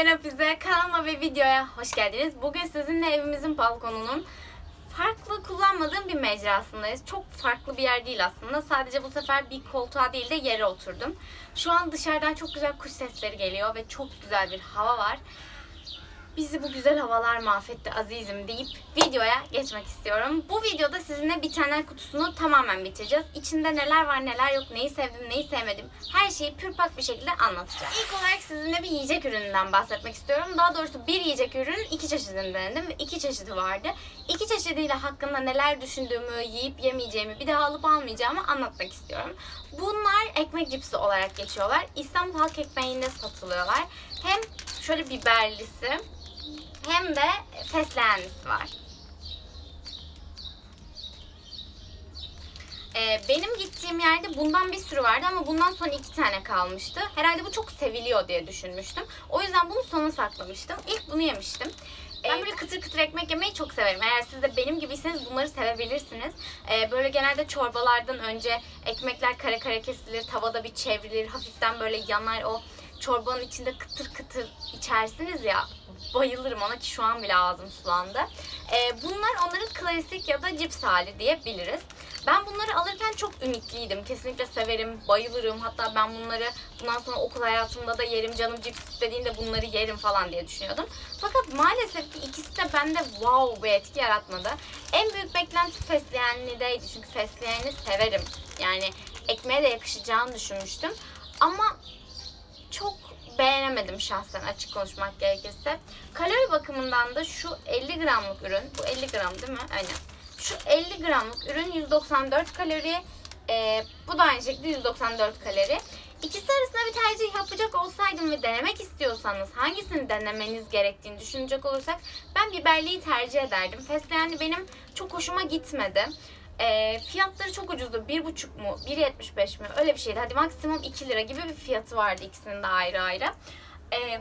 ben Hafize. Kanalıma ve videoya hoş geldiniz. Bugün sizinle evimizin balkonunun farklı kullanmadığım bir mecrasındayız. Çok farklı bir yer değil aslında. Sadece bu sefer bir koltuğa değil de yere oturdum. Şu an dışarıdan çok güzel kuş sesleri geliyor ve çok güzel bir hava var. Bizi bu güzel havalar mahvetti azizim deyip videoya geçmek istiyorum. Bu videoda sizinle bitenler kutusunu tamamen bitireceğiz. İçinde neler var neler yok, neyi sevdim neyi sevmedim her şeyi pürpak bir şekilde anlatacağım. İlk olarak sizinle bir yiyecek ürününden bahsetmek istiyorum. Daha doğrusu bir yiyecek ürünün iki çeşidini denedim ve iki çeşidi vardı. İki çeşidiyle hakkında neler düşündüğümü, yiyip yemeyeceğimi, bir daha alıp almayacağımı anlatmak istiyorum. Bunlar ekmek cipsi olarak geçiyorlar. İstanbul Halk Ekmeği'nde satılıyorlar. Hem şöyle biberlisi, hem de fesleğenlisi var. Ee, benim gittiğim yerde bundan bir sürü vardı ama bundan sonra iki tane kalmıştı. Herhalde bu çok seviliyor diye düşünmüştüm. O yüzden bunu sona saklamıştım. İlk bunu yemiştim. Ben böyle kıtır kıtır ekmek yemeyi çok severim. Eğer siz de benim gibiyseniz bunları sevebilirsiniz. Ee, böyle genelde çorbalardan önce ekmekler kare kare kesilir, tavada bir çevrilir, hafiften böyle yanar o çorbanın içinde kıtır kıtır içersiniz ya bayılırım ona ki şu an bile ağzım sulandı. Ee, bunlar onların klasik ya da cips hali diyebiliriz. Ben bunları alırken çok ümitliydim. Kesinlikle severim, bayılırım. Hatta ben bunları bundan sonra okul hayatımda da yerim. Canım cips istediğinde bunları yerim falan diye düşünüyordum. Fakat maalesef ki ikisi de bende wow bir etki yaratmadı. En büyük beklenti fesleğenlideydi. Çünkü fesleğeni severim. Yani ekmeğe de yakışacağını düşünmüştüm. Ama çok beğenemedim şahsen açık konuşmak gerekirse. Kalori bakımından da şu 50 gramlık ürün, bu 50 gram değil mi? Aynen. Şu 50 gramlık ürün 194 kalori, ee, bu da aynı şekilde 194 kalori. İkisi arasında bir tercih yapacak olsaydım ve denemek istiyorsanız hangisini denemeniz gerektiğini düşünecek olursak ben biberliyi tercih ederdim. Fesleğenli benim çok hoşuma gitmedi. E, fiyatları çok ucuzdu. 1,5 mu? 1,75 mi? Öyle bir şeydi. Hadi maksimum 2 lira gibi bir fiyatı vardı ikisinin de ayrı ayrı. E,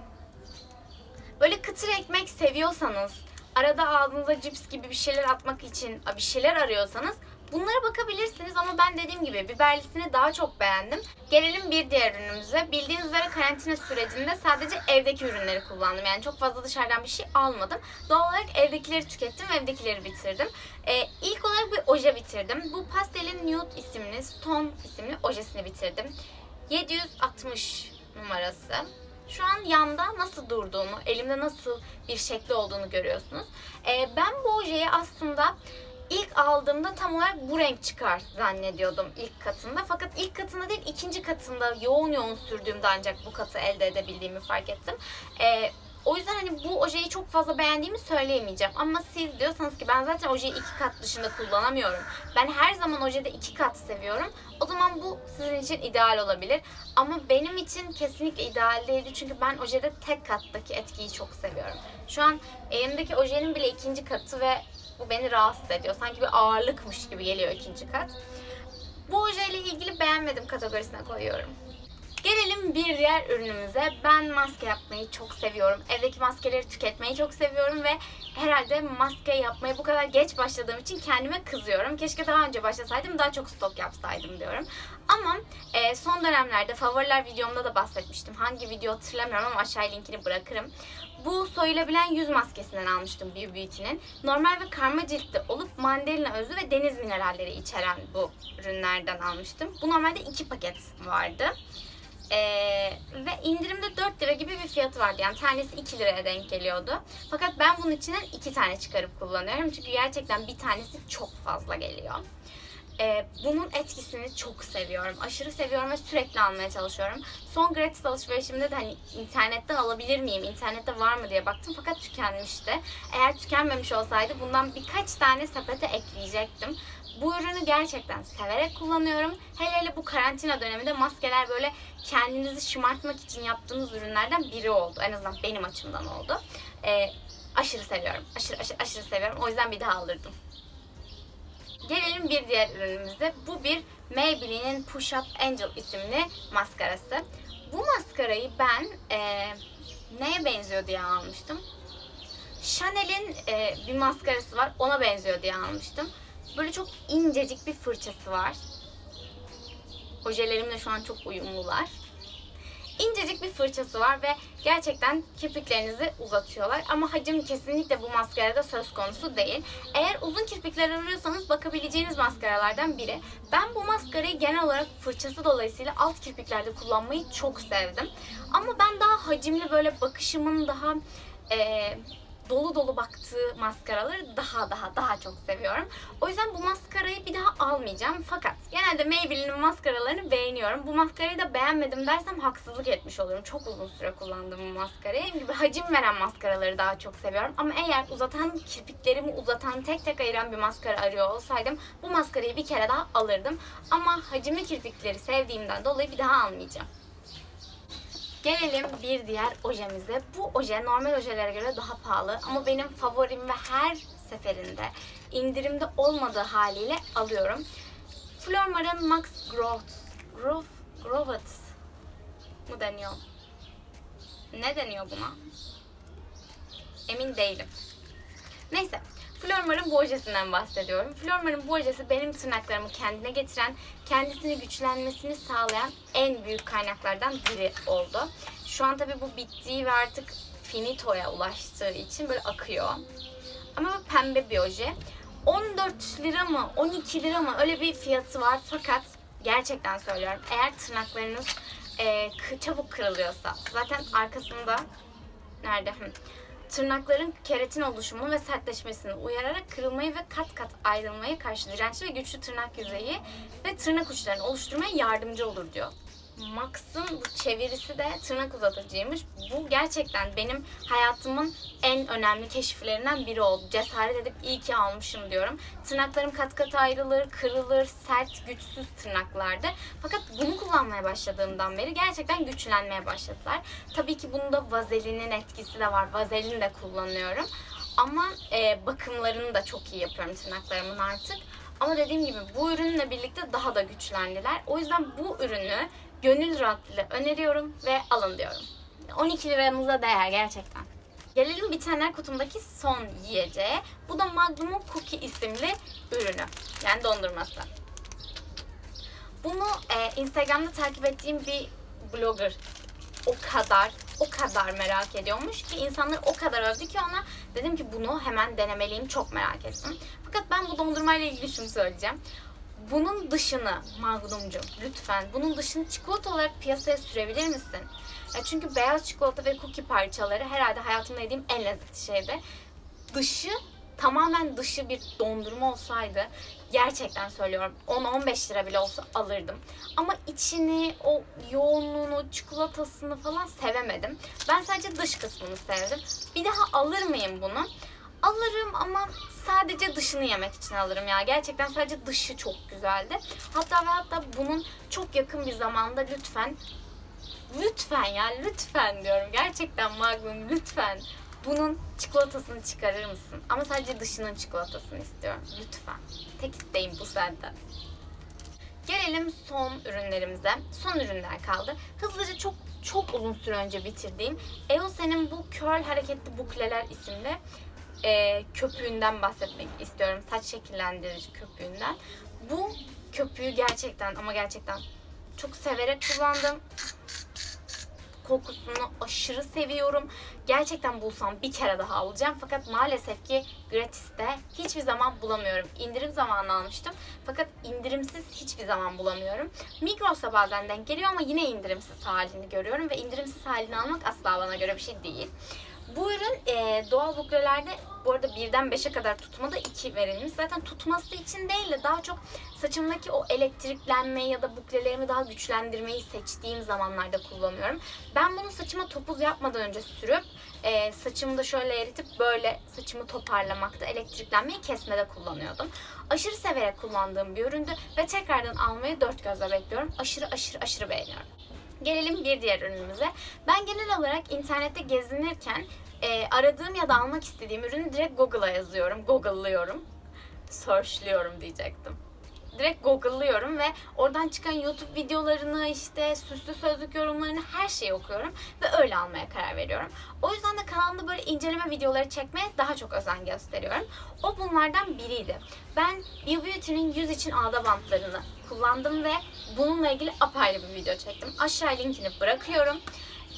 böyle kıtır ekmek seviyorsanız, arada ağzınıza cips gibi bir şeyler atmak için bir şeyler arıyorsanız Bunlara bakabilirsiniz ama ben dediğim gibi biberlisini daha çok beğendim. Gelelim bir diğer ürünümüze. Bildiğiniz üzere karantina sürecinde sadece evdeki ürünleri kullandım. Yani çok fazla dışarıdan bir şey almadım. Doğal olarak evdekileri tükettim ve evdekileri bitirdim. Ee, ilk olarak bir oje bitirdim. Bu pastelin Nude isimli, Stone isimli ojesini bitirdim. 760 numarası. Şu an yanda nasıl durduğunu, elimde nasıl bir şekli olduğunu görüyorsunuz. Ee, ben bu ojeyi aslında ilk aldığımda tam olarak bu renk çıkar zannediyordum ilk katında. Fakat ilk katında değil ikinci katında yoğun yoğun sürdüğümde ancak bu katı elde edebildiğimi fark ettim. Ee, o yüzden hani bu ojeyi çok fazla beğendiğimi söyleyemeyeceğim. Ama siz diyorsanız ki ben zaten ojeyi iki kat dışında kullanamıyorum. Ben her zaman ojede iki kat seviyorum. O zaman bu sizin için ideal olabilir. Ama benim için kesinlikle ideal değildi. Çünkü ben ojede tek kattaki etkiyi çok seviyorum. Şu an elimdeki ojenin bile ikinci katı ve bu beni rahatsız ediyor. Sanki bir ağırlıkmış gibi geliyor ikinci kat. Bu ojeyle ilgili beğenmedim kategorisine koyuyorum. Gelelim bir diğer ürünümüze. Ben maske yapmayı çok seviyorum. Evdeki maskeleri tüketmeyi çok seviyorum ve herhalde maske yapmaya bu kadar geç başladığım için kendime kızıyorum. Keşke daha önce başlasaydım, daha çok stok yapsaydım diyorum. Ama e, son dönemlerde favoriler videomda da bahsetmiştim. Hangi video hatırlamıyorum ama aşağıya linkini bırakırım. Bu soyulabilen yüz maskesinden almıştım Beauty Beauty'nin. Normal ve karma ciltli olup mandalina özü ve deniz mineralleri içeren bu ürünlerden almıştım. Bu normalde iki paket vardı. Ee, ve indirimde 4 lira gibi bir fiyatı vardı. Yani tanesi 2 liraya denk geliyordu. Fakat ben bunun içinden 2 tane çıkarıp kullanıyorum. Çünkü gerçekten bir tanesi çok fazla geliyor. Ee, bunun etkisini çok seviyorum. Aşırı seviyorum ve sürekli almaya çalışıyorum. Son gratis alışverişimde de hani internetten alabilir miyim, internette var mı diye baktım fakat tükenmişti. Eğer tükenmemiş olsaydı bundan birkaç tane sepete ekleyecektim. Bu ürünü gerçekten severek kullanıyorum. Hele hele bu karantina döneminde maskeler böyle kendinizi şımartmak için yaptığınız ürünlerden biri oldu. En azından benim açımdan oldu. Ee, aşırı seviyorum. Aşırı, aşırı, aşırı seviyorum. O yüzden bir daha alırdım. Gelelim bir diğer ürünümüze. Bu bir Maybelline'in Push Up Angel isimli maskarası. Bu maskarayı ben e, neye benziyor diye almıştım. Chanel'in e, bir maskarası var. Ona benziyor diye almıştım. Böyle çok incecik bir fırçası var. Ojelerimle şu an çok uyumlular. İncecik bir fırçası var ve gerçekten kirpiklerinizi uzatıyorlar. Ama hacim kesinlikle bu maskarada söz konusu değil. Eğer uzun kirpikler arıyorsanız bakabileceğiniz maskaralardan biri. Ben bu maskarayı genel olarak fırçası dolayısıyla alt kirpiklerde kullanmayı çok sevdim. Ama ben daha hacimli böyle bakışımın daha eee, dolu dolu baktığı maskaraları daha daha daha çok seviyorum. O yüzden bu maskarayı bir daha almayacağım. Fakat genelde Maybelline'in maskaralarını beğeniyorum. Bu maskarayı da beğenmedim dersem haksızlık etmiş olurum. Çok uzun süre kullandım bu maskarayı. Dediğim gibi hacim veren maskaraları daha çok seviyorum. Ama eğer uzatan kirpiklerimi uzatan tek tek ayıran bir maskara arıyor olsaydım bu maskarayı bir kere daha alırdım. Ama hacimli kirpikleri sevdiğimden dolayı bir daha almayacağım. Gelelim bir diğer ojemize. Bu oje normal ojelere göre daha pahalı ama benim favorim ve her seferinde indirimde olmadığı haliyle alıyorum. Flormar'ın Max Growth, Growth, Growth mu deniyor? Ne deniyor buna? Emin değilim. Neyse. Flormar'ın bu ojesinden bahsediyorum. Flormar'ın bu ojesi benim tırnaklarımı kendine getiren, kendisini güçlenmesini sağlayan en büyük kaynaklardan biri oldu. Şu an tabii bu bittiği ve artık finitoya ulaştığı için böyle akıyor. Ama bu pembe bir oje. 14 lira mı 12 lira mı öyle bir fiyatı var fakat gerçekten söylüyorum eğer tırnaklarınız e, çabuk kırılıyorsa zaten arkasında nerede? Hı. Tırnakların keratin oluşumunu ve sertleşmesini uyararak kırılmayı ve kat kat ayrılmaya karşı dirençli ve güçlü tırnak yüzeyi ve tırnak uçlarını oluşturmaya yardımcı olur diyor. Max'ın bu çevirisi de tırnak uzatıcıymış. Bu gerçekten benim hayatımın en önemli keşiflerinden biri oldu. Cesaret edip iyi ki almışım diyorum. Tırnaklarım kat kat ayrılır, kırılır, sert, güçsüz tırnaklardı. Fakat bunu kullanmaya başladığımdan beri gerçekten güçlenmeye başladılar. Tabii ki bunda vazelinin etkisi de var. Vazelin de kullanıyorum. Ama e, bakımlarını da çok iyi yapıyorum tırnaklarımın artık. Ama dediğim gibi bu ürünle birlikte daha da güçlendiler. O yüzden bu ürünü gönül rahatlığıyla öneriyorum ve alın diyorum. 12 liranıza değer gerçekten. Gelelim bir tane kutumdaki son yiyeceğe. Bu da Magnum Cookie isimli ürünü. Yani dondurması. Bunu e, Instagram'da takip ettiğim bir blogger o kadar o kadar merak ediyormuş ki insanlar o kadar övdü ki ona dedim ki bunu hemen denemeliyim çok merak ettim. Fakat ben bu dondurmayla ilgili şunu söyleyeceğim. Bunun dışını Magnumcum lütfen bunun dışını çikolata olarak piyasaya sürebilir misin? Ya çünkü beyaz çikolata ve cookie parçaları herhalde hayatımda yediğim en lezzetli şeydi. Dışı tamamen dışı bir dondurma olsaydı gerçekten söylüyorum 10-15 lira bile olsa alırdım. Ama içini, o yoğunluğunu, çikolatasını falan sevemedim. Ben sadece dış kısmını sevdim. Bir daha alır mıyım bunu? Alırım ama sadece dışını yemek için alırım ya. Gerçekten sadece dışı çok güzeldi. Hatta ve hatta bunun çok yakın bir zamanda lütfen lütfen ya lütfen diyorum. Gerçekten Magnum lütfen bunun çikolatasını çıkarır mısın? Ama sadece dışının çikolatasını istiyorum. Lütfen. Tek isteğim bu senden. Gelelim son ürünlerimize. Son ürünler kaldı. Hızlıca çok çok uzun süre önce bitirdiğim Eosen'in bu curl hareketli bukleler isimli e, köpüğünden bahsetmek istiyorum. Saç şekillendirici köpüğünden. Bu köpüğü gerçekten ama gerçekten çok severek kullandım kokusunu aşırı seviyorum. Gerçekten bulsam bir kere daha alacağım. Fakat maalesef ki gratiste hiçbir zaman bulamıyorum. İndirim zamanı almıştım. Fakat indirimsiz hiçbir zaman bulamıyorum. Migros'ta bazen denk geliyor ama yine indirimsiz halini görüyorum. Ve indirimsiz halini almak asla bana göre bir şey değil. Bu ürün e, doğal buklelerde bu arada birden 5'e kadar tutmada 2 verilmiş. Zaten tutması için değil de daha çok saçımdaki o elektriklenmeyi ya da buklelerimi daha güçlendirmeyi seçtiğim zamanlarda kullanıyorum. Ben bunu saçıma topuz yapmadan önce sürüp e, saçımı da şöyle eritip böyle saçımı toparlamakta, elektriklenmeyi kesmede kullanıyordum. Aşırı severek kullandığım bir üründü ve tekrardan almayı dört gözle bekliyorum. Aşırı aşırı aşırı beğeniyorum. Gelelim bir diğer ürünümüze. Ben genel olarak internette gezinirken e, aradığım ya da almak istediğim ürünü direkt Google'a yazıyorum. Google'lıyorum. Search'lıyorum diyecektim. Direkt google'lıyorum ve oradan çıkan YouTube videolarını işte süslü sözlük yorumlarını her şeyi okuyorum ve öyle almaya karar veriyorum. O yüzden de kanalımda böyle inceleme videoları çekmeye daha çok özen gösteriyorum. O bunlardan biriydi. Ben Bio Beauty'nin yüz için ağda bantlarını kullandım ve bununla ilgili apayrı bir video çektim. Aşağı linkini bırakıyorum.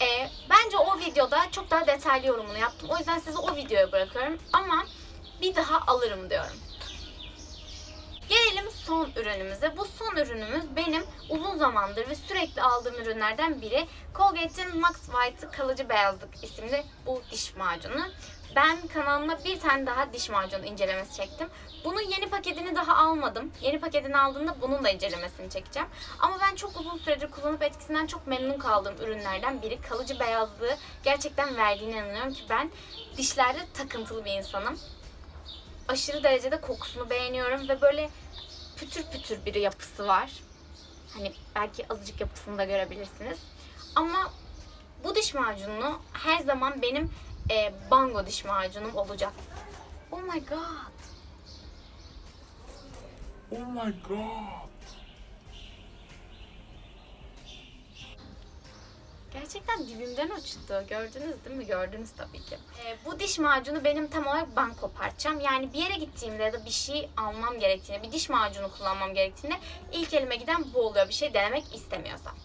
Ee, bence o videoda çok daha detaylı yorumunu yaptım. O yüzden sizi o videoya bırakıyorum. Ama bir daha alırım diyorum. Son ürünümüze. Bu son ürünümüz benim uzun zamandır ve sürekli aldığım ürünlerden biri. Colgate'in Max White Kalıcı Beyazlık isimli bu diş macunu. Ben kanalıma bir tane daha diş macunu incelemesi çektim. Bunun yeni paketini daha almadım. Yeni paketini aldığımda bunun da incelemesini çekeceğim. Ama ben çok uzun süredir kullanıp etkisinden çok memnun kaldığım ürünlerden biri. Kalıcı beyazlığı gerçekten verdiğine inanıyorum ki ben dişlerde takıntılı bir insanım aşırı derecede kokusunu beğeniyorum ve böyle pütür pütür bir yapısı var. Hani belki azıcık yapısını da görebilirsiniz. Ama bu diş macununu her zaman benim e, bango diş macunum olacak. Oh my god. Oh my god. Gerçekten dibimden uçtu. Gördünüz değil mi? Gördünüz tabii ki. Ee, bu diş macunu benim tam olarak banko parçam. Yani bir yere gittiğimde ya da bir şey almam gerektiğinde, bir diş macunu kullanmam gerektiğinde ilk elime giden bu oluyor. Bir şey denemek istemiyorsam.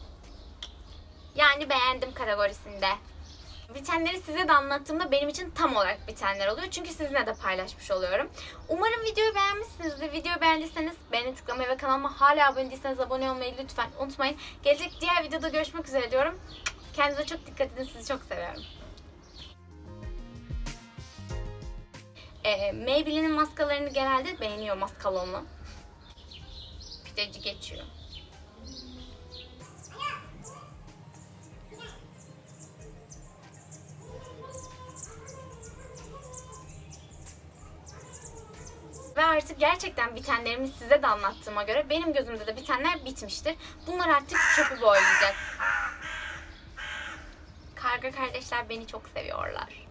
Yani beğendim kategorisinde. Bitenleri size de anlattığımda benim için tam olarak bitenler oluyor. Çünkü sizinle de paylaşmış oluyorum. Umarım videoyu beğenmişsinizdir. Videoyu beğendiyseniz beğeni tıklamayı ve kanalıma hala abone değilseniz abone olmayı lütfen unutmayın. Gelecek diğer videoda görüşmek üzere diyorum. Kendinize çok dikkat edin. Sizi çok seviyorum. Ee, Maybelline'in maskalarını genelde beğeniyor maskalonlu. Pideci geçiyor. Ve artık gerçekten bitenlerimi size de anlattığıma göre benim gözümde de bitenler bitmiştir. Bunlar artık çöpü boylayacak. Karga kardeşler beni çok seviyorlar.